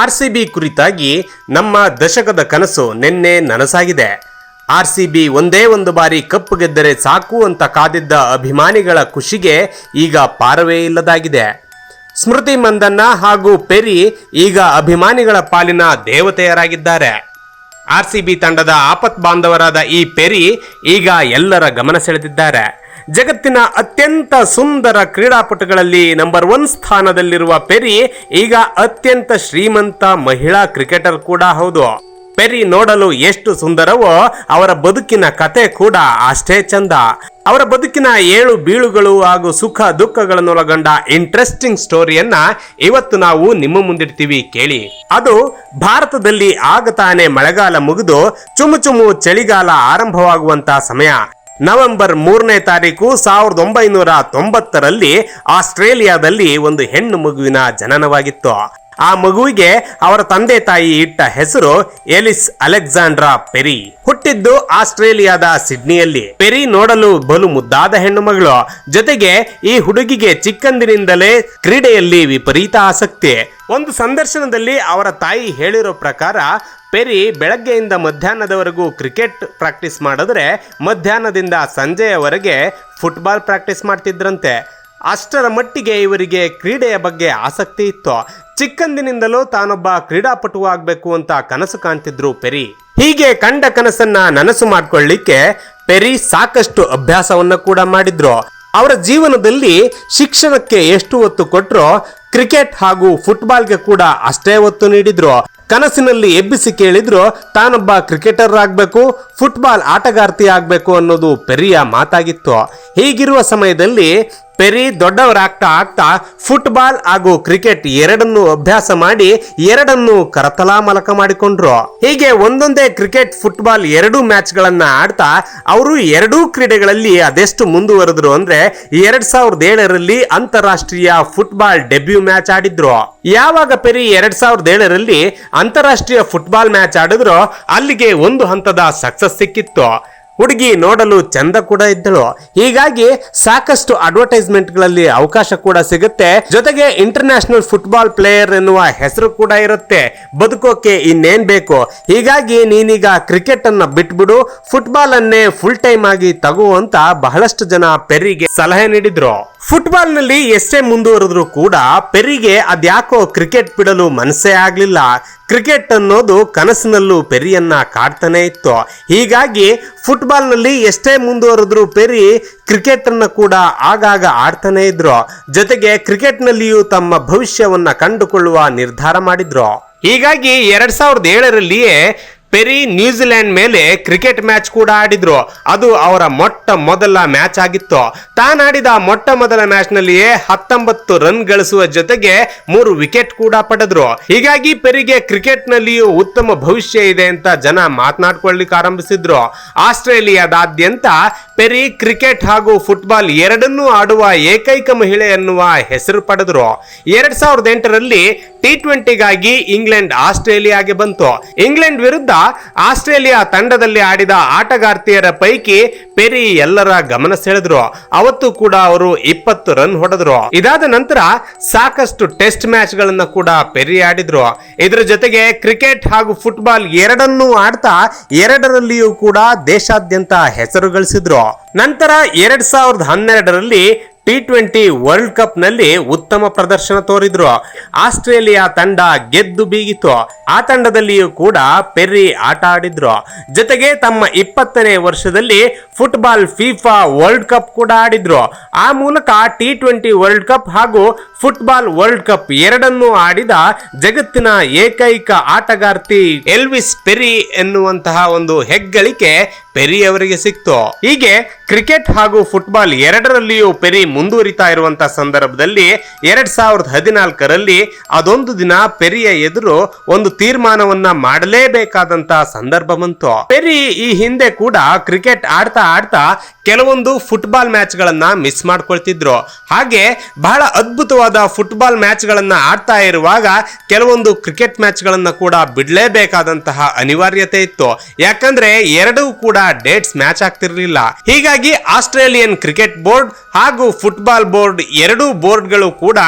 R C B ಕುರಿತಾಗಿ ನಮ್ಮ ದಶಕದ ಕನಸು ನಿನ್ನೆ ನನಸಾಗಿದೆ. ಆರ್ ಸಿ ಬಿ ಒಂದೇ ಒಂದು ಬಾರಿ ಕಪ್ಪು ಗೆದ್ದರೆ ಸಾಕು ಅಂತ ಕಾದಿದ್ದ ಅಭಿಮಾನಿಗಳ ಖುಷಿಗೆ ಈಗ ಪಾರವೇ ಇಲ್ಲದಾಗಿದೆ. ಸ್ಮೃತಿ ಮಂದನ್ನ ಹಾಗೂ ಪೆರಿ ಈಗ ಅಭಿಮಾನಿಗಳ ಪಾಲಿನ ದೇವತೆಯರಾಗಿದ್ದಾರೆ. ಆರ್ ಸಿ ಬಿ ತಂಡದ ಆಪತ್ ಬಾಂಧವರಾದ ಈ ಪೆರಿ ಈಗ ಎಲ್ಲರ ಗಮನ ಸೆಳೆದಿದ್ದಾರೆ. ಜಗತ್ತಿನ ಅತ್ಯಂತ ಸುಂದರ ಕ್ರೀಡಾಪಟುಗಳಲ್ಲಿ ನಂಬರ್ ಒನ್ ಸ್ಥಾನದಲ್ಲಿರುವ ಪೆರಿ, ಈಗ ಅತ್ಯಂತ ಶ್ರೀಮಂತ ಮಹಿಳಾ ಕ್ರಿಕೆಟರ್ ಕೂಡ ಹೌದು. ಪೆರಿ ನೋಡಲು ಎಷ್ಟು ಸುಂದರವೋ ಅವರ ಬದುಕಿನ ಕತೆ ಕೂಡ ಅಷ್ಟೇ ಚಂದ. ಅವರ ಬದುಕಿನ ಏಳು ಬೀಳುಗಳು ಹಾಗೂ ಸುಖ ದುಃಖಗಳನ್ನೊಳಗೊಂಡ ಇಂಟ್ರೆಸ್ಟಿಂಗ್ ಸ್ಟೋರಿಯನ್ನ ಇವತ್ತು ನಾವು ನಿಮ್ಮ ಮುಂದಿಡ್ತೀವಿ ಕೇಳಿ. ಅದು ಭಾರತದಲ್ಲಿ ಆಗ ತಾನೇ ಮಳೆಗಾಲ ಮುಗಿದು ಚುಮು ಚುಮು ಚಳಿಗಾಲ ಆರಂಭವಾಗುವಂತಹ ಸಮಯ. ನವೆಂಬರ್ ಮೂರನೇ ತಾರೀಕು ಸಾವಿರದ ಒಂಬೈನೂರ ತೊಂಬತ್ತರಲ್ಲಿ ಆಸ್ಟ್ರೇಲಿಯಾದಲ್ಲಿ ಒಂದು ಹೆಣ್ಣು ಮಗುವಿನ ಜನನವಾಗಿತ್ತು. ಆ ಮಗುವಿಗೆ ಅವರ ತಂದೆ ತಾಯಿ ಇಟ್ಟ ಹೆಸರು ಎಲಿಸ್ ಅಲೆಕ್ಸಾಂಡ್ರಾ ಪೆರಿ. ಹುಟ್ಟಿದ್ದು ಆಸ್ಟ್ರೇಲಿಯಾದ ಸಿಡ್ನಿಯಲ್ಲಿ. ಪೆರಿ ನೋಡಲು ಬಲು ಮುದ್ದಾದ ಹೆಣ್ಣು ಮಗಳು. ಜೊತೆಗೆ ಈ ಹುಡುಗಿಗೆ ಚಿಕ್ಕಂದಿನಿಂದಲೇ ಕ್ರೀಡೆಯಲ್ಲಿ ವಿಪರೀತ ಆಸಕ್ತಿ. ಒಂದು ಸಂದರ್ಶನದಲ್ಲಿ ಅವರ ತಾಯಿ ಹೇಳಿರೋ ಪ್ರಕಾರ, ಪೆರಿ ಬೆಳಗ್ಗೆಯಿಂದ ಮಧ್ಯಾಹ್ನದವರೆಗೂ ಕ್ರಿಕೆಟ್ ಪ್ರಾಕ್ಟೀಸ್ ಮಾಡಿದ್ರೆ ಮಧ್ಯಾಹ್ನದಿಂದ ಸಂಜೆಯವರೆಗೆ ಫುಟ್ಬಾಲ್ ಪ್ರಾಕ್ಟೀಸ್ ಮಾಡ್ತಿದ್ರಂತೆ. ಅಷ್ಟರ ಮಟ್ಟಿಗೆ ಇವರಿಗೆ ಕ್ರೀಡೆಯ ಬಗ್ಗೆ ಆಸಕ್ತಿ ಇತ್ತು. ಚಿಕ್ಕಂದಿನಿಂದಲೂ ತಾನೊಬ್ಬ ಕ್ರೀಡಾಪಟು ಆಗಬೇಕು ಅಂತ ಕನಸು ಕಾಣ್ತಿದ್ರು ಪೆರಿ. ಹೀಗೆ ಕಂಡ ಕನಸನ್ನ ನನಸು ಮಾಡ್ಕೊಳ್ಳಿಕ್ಕೆ ಪೆರಿ ಸಾಕಷ್ಟು ಅಭ್ಯಾಸವನ್ನ ಕೂಡ ಮಾಡಿದ್ರು. ಅವರ ಜೀವನದಲ್ಲಿ ಶಿಕ್ಷಣಕ್ಕೆ ಎಷ್ಟು ಒತ್ತು ಕೊಟ್ರೋ ಕ್ರಿಕೆಟ್ ಹಾಗೂ ಫುಟ್ಬಾಲ್ಗೆ ಕೂಡ ಅಷ್ಟೇ ಒತ್ತು ನೀಡಿದ್ರು. ಕನಸಿನಲ್ಲಿ ಎಬ್ಬಿಸಿ ಕೇಳಿದ್ರು, ತಾನೊಬ್ಬ ಕ್ರಿಕೆಟರ್ ಆಗ್ಬೇಕು, ಫುಟ್ಬಾಲ್ ಆಟಗಾರ್ತಿ ಆಗ್ಬೇಕು ಅನ್ನೋದು ಪೆರಿಯ ಮಾತಾಗಿತ್ತು. ಹೀಗಿರುವ ಸಮಯದಲ್ಲಿ ಪೆರಿ ದೊಡ್ಡವರಾಗ್ತಾ ಆಗ್ತಾ ಫುಟ್ಬಾಲ್ ಹಾಗೂ ಕ್ರಿಕೆಟ್ ಎರಡನ್ನೂ ಅಭ್ಯಾಸ ಮಾಡಿ ಎರಡನ್ನೂ ಕರತಲಾ ಮಲಕ ಮಾಡಿಕೊಂಡ್ರು. ಹೀಗೆ ಒಂದೊಂದೇ ಕ್ರಿಕೆಟ್, ಫುಟ್ಬಾಲ್ ಎರಡೂ ಮ್ಯಾಚ್ ಗಳನ್ನ ಆಡ್ತಾ ಅವರು ಎರಡೂ ಕ್ರೀಡೆಗಳಲ್ಲಿ ಅದೆಷ್ಟು ಮುಂದುವರೆದ್ರು ಅಂದ್ರೆ ಎರಡ್ ಸಾವಿರದ ಏಳರಲ್ಲಿ ಅಂತಾರಾಷ್ಟ್ರೀಯ ಫುಟ್ಬಾಲ್ ಡೆಬ್ಯೂ ಮ್ಯಾಚ್ ಆಡಿದ್ರು. ಯಾವಾಗ ಪೆರಿ ಎರಡ್ ಸಾವಿರದ ಏಳರಲ್ಲಿ ಅಂತಾರಾಷ್ಟ್ರೀಯ ಫುಟ್ಬಾಲ್ ಮ್ಯಾಚ್ ಆಡಿದ್ರು, ಅಲ್ಲಿಗೆ ಒಂದು ಹಂತದ ಸಕ್ಸಸ್ ಸಿಕ್ಕಿತ್ತು. ಹುಡುಗಿ ನೋಡಲು ಚಂದ ಕೂಡ ಇದ್ದಳು. ಹೀಗಾಗಿ ಸಾಕಷ್ಟು ಅಡ್ವರ್ಟೈಸ್ಮೆಂಟ್ಗಳಲ್ಲಿ ಅವಕಾಶ ಕೂಡ ಸಿಗುತ್ತೆ. ಜೊತೆಗೆ ಇಂಟರ್ನ್ಯಾಷನಲ್ ಫುಟ್ಬಾಲ್ ಪ್ಲೇಯರ್ ಎನ್ನುವ ಹೆಸರು ಕೂಡ ಇರುತ್ತೆ. ಬದುಕೋಕೆ ಇನ್ನೇನ್ ಬೇಕು? ಹೀಗಾಗಿ ನೀನೀಗ ಕ್ರಿಕೆಟ್ ಅನ್ನ ಬಿಟ್ಬಿಡು. ಫುಟ್ಬಾಲ್ ಅನ್ನೇ ಫುಲ್ ಟೈಮ್ ಆಗಿ ತಗೋ ಅಂತ ಬಹಳಷ್ಟು ಜನ ಪೆರಿಗೆ ಸಲಹೆ ನೀಡಿದ್ರು. ಫುಟ್ಬಾಲ್ನಲ್ಲಿ ಎಷ್ಟೇ ಮುಂದುವರೆದ್ರೂ ಕೂಡ ಪೆರಿಗೆ ಅದ್ಯಾಕೋ ಕ್ರಿಕೆಟ್ ಬಿಡಲು ಮನಸ್ಸೇ ಆಗಲಿಲ್ಲ. ಕ್ರಿಕೆಟ್ ಅನ್ನೋದು ಕನಸಿನಲ್ಲೂ ಪೆರಿಯನ್ನ ಕಾಡ್ತಾನೆ ಇತ್ತು. ಹೀಗಾಗಿ ಫುಟ್ಬಾಲ್ನಲ್ಲಿ ಎಷ್ಟೇ ಮುಂದುವರೆದ್ರು ಪೆರಿ ಕ್ರಿಕೆಟ್ ಅನ್ನ ಕೂಡ ಆಗಾಗ ಆಡ್ತಾನೆ ಇದ್ರು. ಜೊತೆಗೆ ಕ್ರಿಕೆಟ್ನಲ್ಲಿಯೂ ತಮ್ಮ ಭವಿಷ್ಯವನ್ನ ಕಂಡುಕೊಳ್ಳುವ ನಿರ್ಧಾರ ಮಾಡಿದ್ರು. ಹೀಗಾಗಿ ಎರಡ್ ಸಾವಿರದ ಏಳರಲ್ಲಿಯೇ ಪೆರಿ ನ್ಯೂಜಿಲೆಂಡ್ ಮೇಲೆ ಕ್ರಿಕೆಟ್ ಮ್ಯಾಚ್ ಕೂಡ ಆಡಿದ್ರು. ಅದು ಅವರ ಮೊಟ್ಟ ಮೊದಲ ಮ್ಯಾಚ್ ಆಗಿತ್ತು. ತಾನಾಡಿದ ಮೊಟ್ಟ ಮೊದಲ ಮ್ಯಾಚ್ ನಲ್ಲಿಯೇ ಹತ್ತೊಂಬತ್ತು ರನ್ ಗಳಿಸುವ ಜೊತೆಗೆ ಮೂರು ವಿಕೆಟ್ ಕೂಡ ಪಡೆದ್ರು. ಹೀಗಾಗಿ ಪೆರಿಗೆ ಕ್ರಿಕೆಟ್ ನಲ್ಲಿಯೂ ಉತ್ತಮ ಭವಿಷ್ಯ ಇದೆ ಅಂತ ಜನ ಮಾತನಾಡ್ಕೊಳ್ಳಿಕ್ಕೆ ಆರಂಭಿಸಿದ್ರು. ಆಸ್ಟ್ರೇಲಿಯಾದಾದ್ಯಂತ ಪೆರಿ ಕ್ರಿಕೆಟ್ ಹಾಗೂ ಫುಟ್ಬಾಲ್ ಎರಡನ್ನೂ ಆಡುವ ಏಕೈಕ ಮಹಿಳೆ ಎನ್ನುವ ಹೆಸರು ಪಡೆದರು. ಎರಡ್ ಸಾವಿರದ ಎಂಟರಲ್ಲಿ ಟಿ ಟ್ವೆಂಟಿಗಾಗಿ ಇಂಗ್ಲೆಂಡ್ ಆಸ್ಟ್ರೇಲಿಯಾಗೆ ಬಂತು. ಇಂಗ್ಲೆಂಡ್ ವಿರುದ್ಧ ಆಸ್ಟ್ರೇಲಿಯಾ ತಂಡದಲ್ಲಿ ಆಡಿದ ಆಟಗಾರ್ತಿಯರ ಪೈಕಿ ಪೆರಿ ಎಲ್ಲರ ಗಮನ ಸೆಳೆದ್ರು. ಅವತ್ತು ಕೂಡ ಅವರು ಇಪ್ಪತ್ತು ರನ್ ಹೊಡೆದ್ರು. ಇದಾದ ನಂತರ ಸಾಕಷ್ಟು ಟೆಸ್ಟ್ ಮ್ಯಾಚ್ ಗಳನ್ನ ಕೂಡ ಪೆರಿ ಆಡಿದ್ರು. ಇದರ ಜೊತೆಗೆ ಕ್ರಿಕೆಟ್ ಹಾಗೂ ಫುಟ್ಬಾಲ್ ಎರಡನ್ನೂ ಆಡ್ತಾ ಎರಡರಲ್ಲಿಯೂ ಕೂಡ ದೇಶಾದ್ಯಂತ ಹೆಸರು ಗಳಿಸಿದ್ರು ನಂತರ ಎರಡ್ ಸಾವಿರದ ಹನ್ನೆರಡರಲ್ಲಿ ಟಿ ಟ್ವೆಂಟಿ ವರ್ಲ್ಡ್ ಕಪ್ನಲ್ಲಿ ಉತ್ತಮ ಪ್ರದರ್ಶನ ತೋರಿದ್ರು. ಆಸ್ಟ್ರೇಲಿಯಾ ತಂಡ ಗೆದ್ದು ಬೀಗಿತು ಆ ತಂಡದಲ್ಲಿಯೂ ಕೂಡ ಪೆರ್ರಿ ಆಟ ಆಡಿದ್ರು. ಜೊತೆಗೆ ತಮ್ಮ ಇಪ್ಪತ್ತನೇ ವರ್ಷದಲ್ಲಿ ಫುಟ್ಬಾಲ್ ಫಿಫಾ ವರ್ಲ್ಡ್ ಕಪ್ ಕೂಡ ಆಡಿದ್ರು. ಆ ಮೂಲಕ ಟಿ ಟ್ವೆಂಟಿ ವರ್ಲ್ಡ್ ಕಪ್ ಹಾಗೂ ಫುಟ್ಬಾಲ್ ವರ್ಲ್ಡ್ ಕಪ್ ಎರಡನ್ನೂ ಆಡಿದ ಜಗತ್ತಿನ ಏಕೈಕ ಆಟಗಾರ್ತಿ ಎಲ್ವಿಸ್ ಪೆರಿ ಎನ್ನುವಂತಹ ಒಂದು ಹೆಗ್ಗಳಿಕೆ ಪೆರಿ ಅವರಿಗೆ ಸಿಕ್ತು. ಹೀಗೆ ಕ್ರಿಕೆಟ್ ಹಾಗೂ ಫುಟ್ಬಾಲ್ ಎರಡರಲ್ಲಿಯೂ ಪೆರಿ ಮುಂದುವರಿತಾ ಇರುವಂತಹ ಸಂದರ್ಭದಲ್ಲಿ ಎರಡ್ ಸಾವಿರದ ಹದಿನಾಲ್ಕರಲ್ಲಿ ಅದೊಂದು ದಿನ ಪೆರಿಯ ಎದುರು ಒಂದು ತೀರ್ಮಾನವನ್ನ ಮಾಡಲೇಬೇಕಾದಂತಹ ಸಂದರ್ಭ ಬಂತು. ಪೆರಿ ಈ ಹಿಂದೆ ಕೂಡ ಕ್ರಿಕೆಟ್ ಆಡ್ತಾ ಆಡ್ತಾ ಕೆಲವೊಂದು ಫುಟ್ಬಾಲ್ ಮ್ಯಾಚ್ ಗಳನ್ನ ಮಿಸ್ ಮಾಡ್ಕೊಳ್ತಿದ್ರು. ಹಾಗೆ ಬಹಳ ಅದ್ಭುತವಾದ ಫುಟ್ಬಾಲ್ ಮ್ಯಾಚ್ ಗಳನ್ನ ಆಡ್ತಾ ಇರುವಾಗ ಕೆಲವೊಂದು ಕ್ರಿಕೆಟ್ ಮ್ಯಾಚ್ ಗಳನ್ನ ಕೂಡ ಬಿಡಲೇಬೇಕಾದಂತಹ ಅನಿವಾರ್ಯತೆ ಇತ್ತು. ಯಾಕಂದ್ರೆ ಎರಡೂ ಕೂಡ ಡೇಟ್ಸ್ ಮ್ಯಾಚ್ ಆಗ್ತಿರ್ಲಿಲ್ಲ. ಹೀಗಾಗಿ ಆಸ್ಟ್ರೇಲಿಯನ್ ಕ್ರಿಕೆಟ್ ಬೋರ್ಡ್ ಹಾಗೂ ಫುಟ್ಬಾಲ್ ಬೋರ್ಡ್ ಎರಡೂ ಬೋರ್ಡ್ಗಳು ಕೂಡ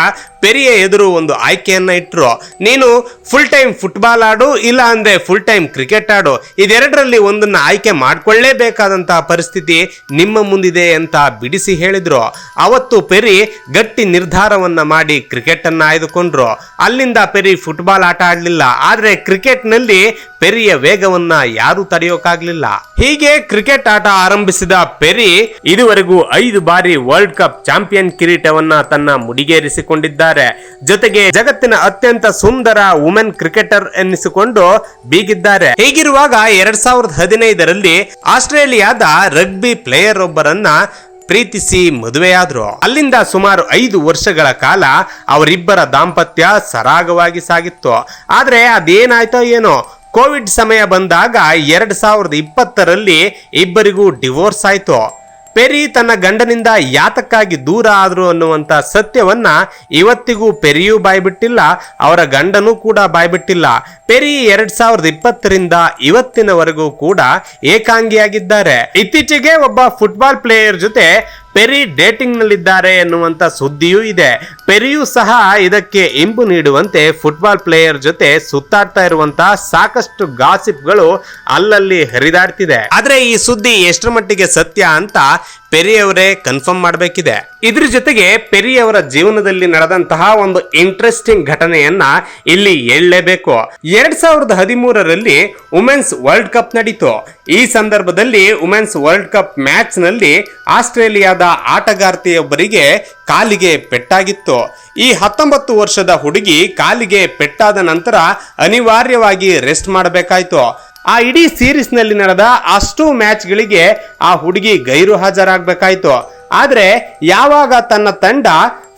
ಪೆರಿಯ ಎದುರು ಒಂದು ಆಯ್ಕೆಯನ್ನು ಇಟ್ಟರು ನೀನು ಫುಲ್ ಟೈಮ್ ಫುಟ್ಬಾಲ್ ಆಡು, ಇಲ್ಲ ಅಂದ್ರೆ ಫುಲ್ ಟೈಮ್ ಕ್ರಿಕೆಟ್ ಆಡು. ಇದೆರಡರಲ್ಲಿ ಒಂದನ್ನ ಆಯ್ಕೆ ಮಾಡ್ಕೊಳ್ಳೇಬೇಕಾದಂತಹ ಪರಿಸ್ಥಿತಿ ನಿಮ್ಮ ಮುಂದಿದೆ ಅಂತ ಬಿಡಿಸಿ ಹೇಳಿದರು. ಅವತ್ತು ಪೆರಿ ಗಟ್ಟಿ ನಿರ್ಧಾರವನ್ನ ಮಾಡಿ ಕ್ರಿಕೆಟನ್ನು ಆಯ್ದುಕೊಂಡ್ರು. ಅಲ್ಲಿಂದ ಪೆರಿ ಫುಟ್ಬಾಲ್ ಆಟ ಆಡಲಿಲ್ಲ. ಆದರೆ ಕ್ರಿಕೆಟ್ನಲ್ಲಿ ಪೆರಿಯ ವೇಗವನ್ನ ಯಾರು ತಡೆಯೋಕಾಗ್ಲಿಲ್ಲ. ಹೀಗೆ ಕ್ರಿಕೆಟ್ ಆಟ ಆರಂಭಿಸಿದ ಪೆರಿ ಇದುವರೆಗೂ ಐದು ಬಾರಿ ವರ್ಲ್ಡ್ ಕಪ್ ಚಾಂಪಿಯನ್ ಕಿರೀಟವನ್ನು ತನ್ನ ಮುಡಿಗೇರಿಸಿಕೊಂಡಿದ್ದಾರೆ. ಜೊತೆಗೆ ಜಗತ್ತಿನ ಅತ್ಯಂತ ಸುಂದರ ವುಮೆನ್ ಕ್ರಿಕೆಟರ್ ಎನ್ನಿಸಿಕೊಂಡು ಬೀಗಿದ್ದಾರೆ. ಹೀಗಿರುವಾಗ ಎರಡ್ ಸಾವಿರದ ಹದಿನೈದರಲ್ಲಿ ಆಸ್ಟ್ರೇಲಿಯಾದ ರಗ್ಬಿ ಪ್ಲೇಯರ್ ಒಬ್ಬರನ್ನ ಪ್ರೀತಿಸಿ ಮದುವೆಯಾದ್ರು. ಅಲ್ಲಿಂದ ಸುಮಾರು ಐದು ವರ್ಷಗಳ ಕಾಲ ಅವರಿಬ್ಬರ ದಾಂಪತ್ಯ ಸರಾಗವಾಗಿ ಸಾಗಿತ್ತು. ಆದ್ರೆ ಅದೇನಾಯ್ತೋ ಏನೋ, ಕೋವಿಡ್ ಸಮಯ ಬಂದಾಗ ಎರಡ್ ಸಾವಿರದ ಇಪ್ಪತ್ತರಲ್ಲಿ ಇಬ್ಬರಿಗೂ ಡಿವೋರ್ಸ್ ಆಯ್ತು. ಪೆರಿ ತನ್ನ ಗಂಡನಿಂದ ಯಾತಕ್ಕಾಗಿ ದೂರ ಆದರು ಅನ್ನುವಂತ ಸತ್ಯವನ್ನ ಇವತ್ತಿಗೂ ಪೆರಿಯೂ ಬಾಯ್ಬಿಟ್ಟಿಲ್ಲ, ಅವರ ಗಂಡನೂ ಕೂಡ ಬಾಯ್ಬಿಟ್ಟಿಲ್ಲ. ಪೆರಿ ಎರಡ್ ಸಾವಿರದ ಇಪ್ಪತ್ತರಿಂದ ಇವತ್ತಿನವರೆಗೂ ಕೂಡ ಏಕಾಂಗಿಯಾಗಿದ್ದಾರೆ. ಇತ್ತೀಚೆಗೆ ಒಬ್ಬ ಫುಟ್ಬಾಲ್ ಪ್ಲೇಯರ್ ಜೊತೆ ಪೆರಿ ಡೇಟಿಂಗ್ ನಲ್ಲಿದ್ದಾರೆ ಎನ್ನುವಂತ ಸುದ್ದಿಯೂ ಇದೆ. ಪೆರಿಯೂ ಸಹ ಇದಕ್ಕೆ ಇಂಬು ನೀಡುವಂತೆ ಫುಟ್ಬಾಲ್ ಪ್ಲೇಯರ್ ಜೊತೆ ಸುತ್ತಾಡ್ತಾ ಇರುವಂತಹ ಸಾಕಷ್ಟು ಗಾಸಿಪ್ಗಳು ಅಲ್ಲಲ್ಲಿ ಹರಿದಾಡ್ತಿದೆ. ಆದ್ರೆ ಈ ಸುದ್ದಿ ಎಷ್ಟರ ಮಟ್ಟಿಗೆ ಸತ್ಯ ಅಂತ ಪೆರಿಯವರೇ ಕನ್ಫರ್ಮ್ ಮಾಡಬೇಕಿದೆ. ಇದ್ರ ಜೊತೆಗೆ ಪೆರಿಯವರ ಜೀವನದಲ್ಲಿ ನಡೆದಂತಹ ಒಂದು ಇಂಟ್ರೆಸ್ಟಿಂಗ್ ಘಟನೆಯನ್ನ ಇಲ್ಲಿ ಹೇಳಲೇಬೇಕು. ಎರಡ್ ಸಾವಿರದ ಹದಿಮೂರರಲ್ಲಿ ವುಮೆನ್ಸ್ ವರ್ಲ್ಡ್ ಕಪ್ ನಡೀತು. ಈ ಸಂದರ್ಭದಲ್ಲಿ ವುಮೆನ್ಸ್ ವರ್ಲ್ಡ್ ಕಪ್ ಮ್ಯಾಚ್ನಲ್ಲಿ ಆಸ್ಟ್ರೇಲಿಯಾದ ಆಟಗಾರ್ತಿಯೊಬ್ಬರಿಗೆ ಕಾಲಿಗೆ ಪೆಟ್ಟಾಗಿತ್ತು. ಈ ಹತ್ತೊಂಬತ್ತು ವರ್ಷದ ಹುಡುಗಿ ಕಾಲಿಗೆ ಪೆಟ್ಟಾದ ನಂತರ ಅನಿವಾರ್ಯವಾಗಿ ರೆಸ್ಟ್ ಮಾಡಬೇಕಾಯ್ತು. ಆ ಇಡೀ ಸೀರೀಸ್ನಲ್ಲಿ ನಡೆದ ಅಷ್ಟು ಮ್ಯಾಚ್ಗಳಿಗೆ ಆ ಹುಡುಗಿ ಗೈರು ಹಾಜರಾಗಬೇಕಾಯ್ತು. ಆದರೆ ಯಾವಾಗ ತನ್ನ ತಂಡ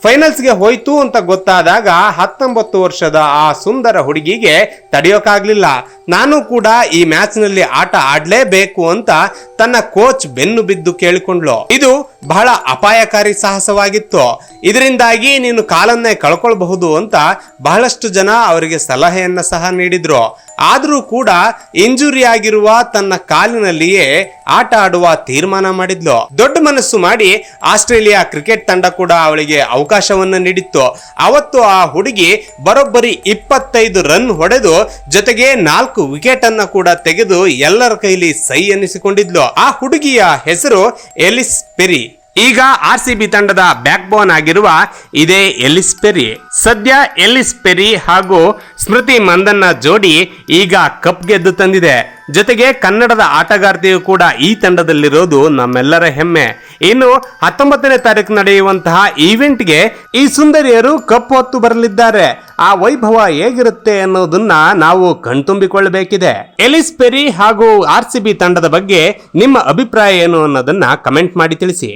ಫೈನಲ್ಸ್ಗೆ ಹೋಯ್ತು ಅಂತ ಗೊತ್ತಾದಾಗ ಹತ್ತೊಂಬತ್ತು ವರ್ಷದ ಆ ಸುಂದರ ಹುಡುಗಿಗೆ ತಡೆಯೋಕಾಗ್ಲಿಲ್ಲ. ನಾನು ಕೂಡ ಈ ಮ್ಯಾಚ್ನಲ್ಲಿ ಆಟ ಆಡ್ಲೇಬೇಕು ಅಂತ ತನ್ನ ಕೋಚ್ ಬೆನ್ನು ಬಿದ್ದು ಕೇಳಿಕೊಂಡ್ಲು ಇದು ಬಹಳ ಅಪಾಯಕಾರಿ ಸಾಹಸವಾಗಿತ್ತು. ಇದರಿಂದಾಗಿ ನೀನು ಕಾಲನ್ನೇ ಕಳ್ಕೊಳ್ಬಹುದು ಅಂತ ಬಹಳಷ್ಟು ಜನ ಅವರಿಗೆ ಸಲಹೆಯನ್ನ ಸಹ ನೀಡಿದ್ರು. ಆದ್ರೂ ಕೂಡ ಇಂಜುರಿ ಆಗಿರುವ ತನ್ನ ಕಾಲಿನಲ್ಲಿಯೇ ಆಟ ಆಡುವ ತೀರ್ಮಾನ ಮಾಡಿದ್ಲು. ದೊಡ್ಡ ಮನಸ್ಸು ಮಾಡಿ ಆಸ್ಟ್ರೇಲಿಯಾ ಕ್ರಿಕೆಟ್ ತಂಡ ಕೂಡ ಅವಳಿಗೆ ಅವಕಾಶವನ್ನ ನೀಡಿತ್ತು. ಅವತ್ತು ಆ ಹುಡುಗಿ ಬರೋಬ್ಬರಿ ಇಪ್ಪತ್ತೈದು ರನ್ ಹೊಡೆದು ಜೊತೆಗೆ ನಾಲ್ಕು ವಿಕೆಟ್ ಅನ್ನ ಕೂಡ ತೆಗೆದು ಎಲ್ಲರ ಕೈಲಿ ಸೈ ಎನ್ನಿಸಿಕೊಂಡಿದ್ಲು ಆ ಹುಡುಗಿಯ ಹೆಸರು ಎಲಿಸ್ ಪೆರಿ. ಈಗ ಆರ್ ಸಿ ಬಿ ತಂಡದ ಬ್ಯಾಕ್ ಬೋನ್ ಆಗಿರುವ ಇದೇ ಎಲಿಸ್ ಪೆರಿ. ಸದ್ಯ ಎಲಿಸ್ ಪೆರಿ ಹಾಗೂ ಸ್ಮೃತಿ ಮಂದನ್ನ ಜೋಡಿ ಈಗ ಕಪ್ ಗೆದ್ದು ತಂದಿದೆ. ಜೊತೆಗೆ ಕನ್ನಡದ ಆಟಗಾರ್ತಿಯು ಕೂಡ ಈ ತಂಡದಲ್ಲಿರೋದು ನಮ್ಮೆಲ್ಲರ ಹೆಮ್ಮೆ. ಇನ್ನು ಹತ್ತೊಂಬತ್ತನೇ ತಾರೀಕು ನಡೆಯುವಂತಹ ಈವೆಂಟ್ಗೆ ಈ ಸುಂದರಿಯರು ಕಪ್ ಹೊತ್ತು ಬರಲಿದ್ದಾರೆ. ಆ ವೈಭವ ಹೇಗಿರುತ್ತೆ ಅನ್ನೋದನ್ನ ನಾವು ಕಣ್ತುಂಬಿಕೊಳ್ಳಬೇಕಿದೆ. ಎಲಿಸ್ ಪೆರಿ ಹಾಗೂ ಆರ್ ಸಿ ಬಿ ತಂಡದ ಬಗ್ಗೆ ನಿಮ್ಮ ಅಭಿಪ್ರಾಯ ಏನು ಅನ್ನೋದನ್ನ ಕಮೆಂಟ್ ಮಾಡಿ ತಿಳಿಸಿ.